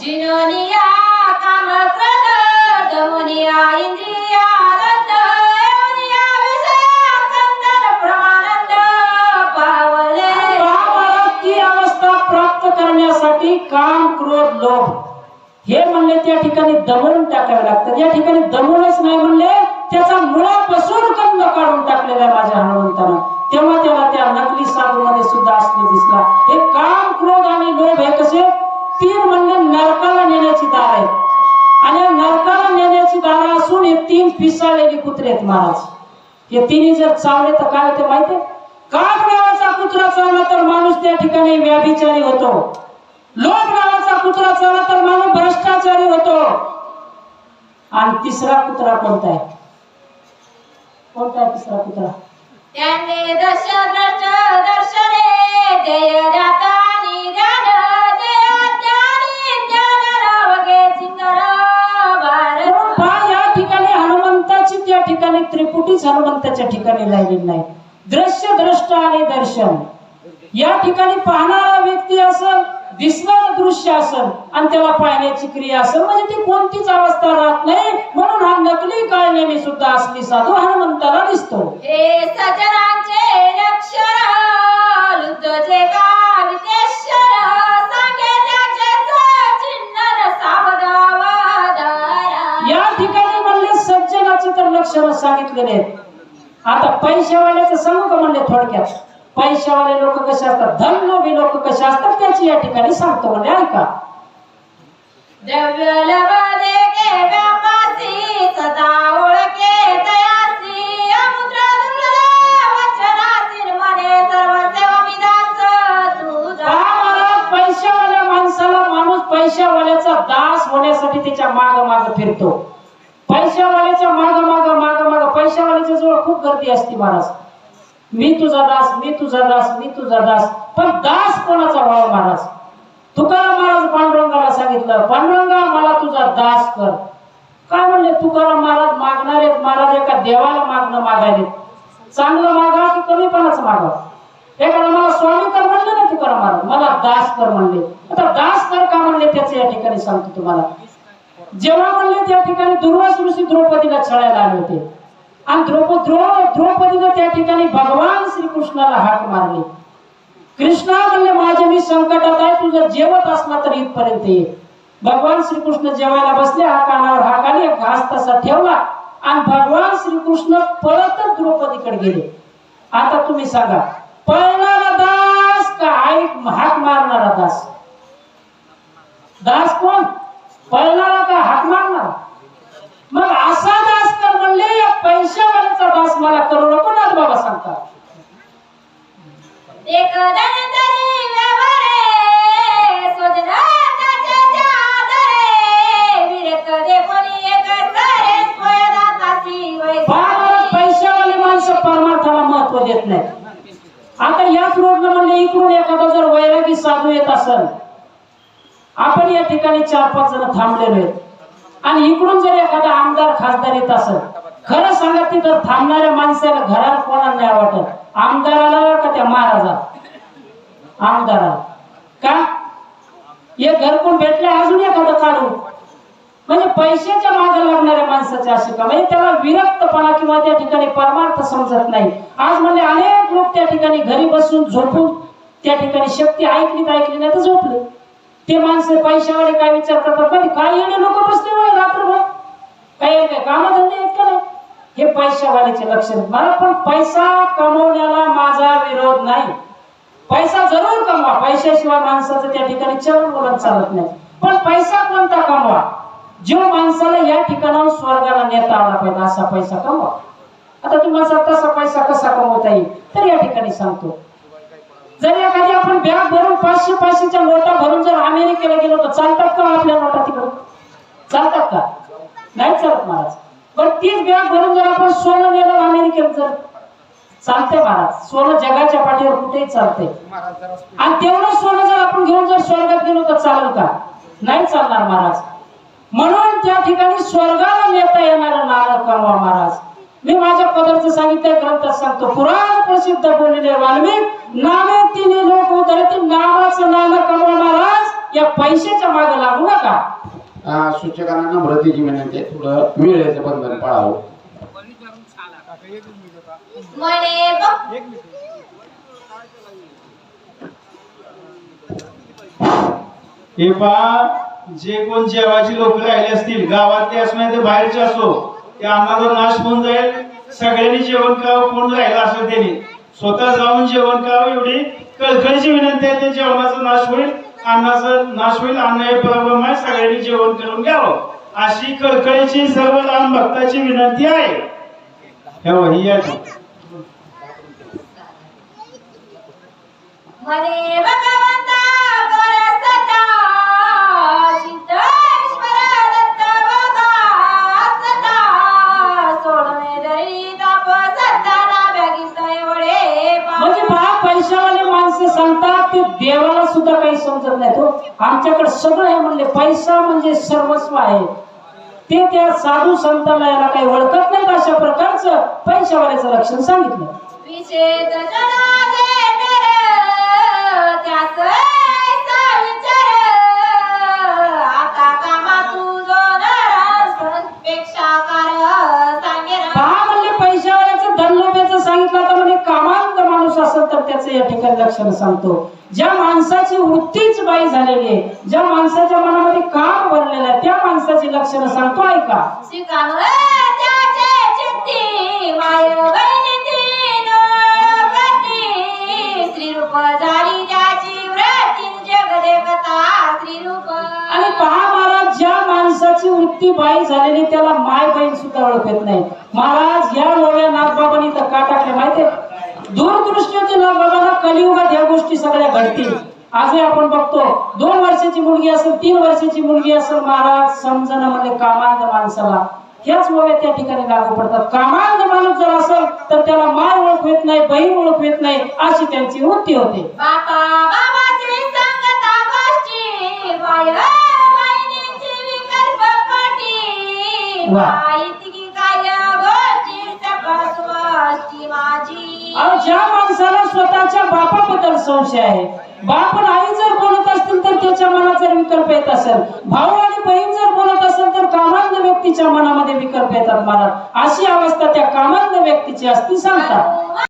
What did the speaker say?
जिनोनिया काम क्रोध इंद्रिया रत योनिया विषया कंदर प्रमानंद पावले. अवस्था प्राप्त करण्यासाठी काम क्रोध लोभ. हे म्हणले त्या ठिकाणी दमवून टाकावे लागतात. या ठिकाणी दमवूनच नाही म्हणले त्याचा मुळापासून कंद काढून टाकलेला आहे माझ्या हनुमंतानं. तेव्हा त्याला त्या नकली साधू मध्ये सुद्धा असले दिसला. हे काम क्रोध आणि लोभ हे कसे तीन म्हणले नरकाला नेण्याची दार आहेत. आणि नरकाला नेण्याची दार असून हे तीन पिसाळलेली कुत्रे आहेत महाराज. हे तिन्ही जर चावले तर काय होते माहितीये काग नावाचा कुत्रा चावला तर माणूस त्या ठिकाणी व्याभिचारी होतो. लोभ नावाचा कुत्रा चावला तर माणूस भ्रष्टाचारी होतो. आणि तिसरा कुत्रा कोणता आहे? कोणता आहे तिसरा कुत्रा? त्यांनी दर्शन दर्शन हनुमंताची त्या ठिकाणी त्रिपुटीच हनुमंताच्या ठिकाणी राहिलेली नाही. दृश्य दृष्ट आणि दर्शन. या ठिकाणी पाहणारा व्यक्ती असल दिसणारं दृश्य असल आणि त्याला पाहण्याची क्रिया असेल म्हणजे ती कोणतीच अवस्था राहत नाही म्हणून हा नकली काळनेमी सुद्धा असली साधू हनुमंताला दिसतो. हे सजनांचे लक्षण लक्षण सांगितलेले आहेत आता पैशावाल्याचं सांगू का म्हणले थोडक्यात. पैशावाले लोक कसे असतात? धनलोभी लोक कसे असतात? त्याची या ठिकाणी सांगतो म्हणजे ऐका. पैशावाल्या माणसाला माणूस पैशावाल्याचा दास होण्यासाठी त्याच्या माग माग फिरतो. पैशावाल्याच्या माग माग माग माग. पैशावाल्याच्या जवळ खूप गर्दी असते महाराज. मी तुझा दास मी तुझा दास मी तुझा दास. पण दास कोणाचा व्हावा महाराज? तुकाराम महाराज पांडुरंगाला सांगितलं पांडुरंगा मला तुझा दास कर. काय म्हणले? तुकाराम महाराज मागणारे महाराज एका देवाला मागणं मागायले. चांगलं मागा की कमीपणाचं मागा? एखादा मला स्वामी कर म्हणलं ना तुकाराम महाराज? मला दास कर म्हणले. आता दास कर का म्हणले? त्याचं या ठिकाणी सांगतो तुम्हाला. जेव्हा म्हणले त्या ठिकाणी दुर्वास ऋषी द्रौपदीला छळायला आले होते. आणि द्रौपद द्रौपदीनं त्या ठिकाणी भगवान श्रीकृष्णाला हाक मारली. कृष्णा म्हणले माझ्या मी संकटात आहे तुझं जेवत असला तर इथपर्यंत ये. भगवान श्रीकृष्ण जेवायला बसले हा कानावर हाक आली घास तसा ठेवला आणि भगवान श्रीकृष्ण पळतच द्रौपदीकडे गेले. आता तुम्ही सांगा पळणारा दास का हाक मारणारा दास? दास कोण? पळणारा का हाक मारणारा? मग असा दास कर म्हणले या पैशावाल्याचा दास मला करू नको ना बाबा सांगतात. पैशावाले माणसं परमार्थाला महत्त्व देत नाही आता याच रोडनं म्हणले इकडून एखादा जर वैरागी साधू येत असेल आपण या ठिकाणी चार पाच जण थांबलेलो आहेत. आणि इकडून जर एखादा आमदार खासदार येत असेल खरं सांगा ती तर थांबणाऱ्या माणसाला घरात कोणाला नाही वाटत आमदाराला का त्या महाराजा आमदाराला. का? हे घर कोण भेटले अजून एखादं काढू? म्हणजे पैशाच्या मागे लागणाऱ्या माणसाचे असे का? म्हणजे त्याला विरक्तपणा किंवा त्या ठिकाणी परमार्थ समजत नाही. आज म्हणजे अनेक लोक त्या ठिकाणी घरी बसून झोपून त्या ठिकाणी शक्ती ऐकली तर ऐकली नाही तर झोपले. ते माणसं पैशावाले काय विचार करतात म्हणजे काय येणे? लोक बसले बाय रात्रभर. काय काय कामधंदे आहेत का नाही? हे पैशावाल्याचे लक्षण. मला पण पैसा कमवण्याला माझा विरोध नाही. पैसा जरूर कमवा. पैशाशिवाय माणसाचं त्या ठिकाणी चरण बोलत चालत नाही. पण पैसा कोणता कमवा? जो माणसाला या ठिकाणाहून स्वर्गाला नेता आला पाहिजे असा पैसा कमवा. आता तुम्हाला तसा पैसा कसा कमवता येईल? तर या ठिकाणी सांगतो. जर एखादी आपण बॅग भरून पाचशे पाचशेच्या नोटा भरून जर अमेरिकेला गेलो तर चालतात का आपल्या नोटा तिकडे? चालतात का? नाही चालत महाराज. पण तीच बॅग भरून जर आपण सोनं नेलं अमेरिकेत जर चालते महाराज. सोनं जगाच्या पाठीवर कुठेही चालते आणि तेवढं सोनं जर आपण घेऊन जर स्वर्गात गेलो तर चालेल का? नाही चालणार महाराज. म्हणून त्या ठिकाणी स्वर्गाला नेता येणारा नारद कमवा महाराज. मी माझ्या पदार्थ सांगितलं ग्रंथात सांगतो. पुराण प्रसिद्ध बोललेले वाल्मिक नामे तिने लोक उतरते नावाचं नाम कमवा महाराज या पैशाच्या मागे लागू नका. सूचकांना नम्रतेची विनंती आहे. थोडं वेळेचं बंधन पाळावं. हे पहा जे कोण जेवायचे लोक राहिले असतील गावातले असो नाही तर बाहेरचे असो त्या अन्नाचा नाश होऊन जाईल. सगळ्यांनी जेवण करावं कोण राहिलं असेल त्यांनी. स्वतः जाऊन जेवण करावं एवढी कळकळीची विनंती आहे. त्या जेवणाचा नाश होईल अन्नाचा नाश होईल अन्न हे प्रॉब्लेम आहे. सगळ्यांनी जेवण करून घ्यावं. अशी कळकळीची सर्व लहान भक्ताची विनंती आहे. हे ही आहे. समजत नाही. तो आमच्याकडे सगळं आहे म्हणले पैसा म्हणजे सर्वस्व आहे. ते त्या साधू संतांना याला काही ओळखत नाहीत अशा प्रकारचं पैशावाल्याचं लक्षण सांगितलं. त्याचं या ठिकाणी लक्षण सांगतो. ज्या माणसाची वृत्तीच बाई झालेली आहे ज्या माणसाच्या मनामध्ये काम भरलेलं आहे त्या माणसाची लक्षणं सांगतो ऐका. आणि पहा महाराज ज्या माणसाची वृत्ती बाई झालेली त्याला माय बहीण सुद्धा ओळखत नाही. महाराज या नव्या नागबाबांनी तर का टाकले माहितीये दूरदृष्टी होती नागबाबांना कलियुगात या गोष्टी सगळ्या घडतील. आजही आपण बघतो दोन वर्षाची मुलगी असेल तीन वर्षाची मुलगी असेल महाराज समजण्यामध्ये कामांध माणसाला. ह्याच ओव्या त्या ठिकाणी लागू पडतात. कामांध माणूस जर असेल तर त्याला माय ओळख येत नाही बहीण ओळख येत नाही अशी त्यांची वृत्ती होते. वा. बापाबद्दल संशय आहे? बाप आणि आई जर बोलत असतील तर त्याच्या मनात जर विकल्प येत असेल. भाऊ आणि बहीण जर बोलत असेल तर कामांध व्यक्तीच्या मनामध्ये विकल्प येतात मला. अशी अवस्था त्या कामांध व्यक्तीची असती सांगतात.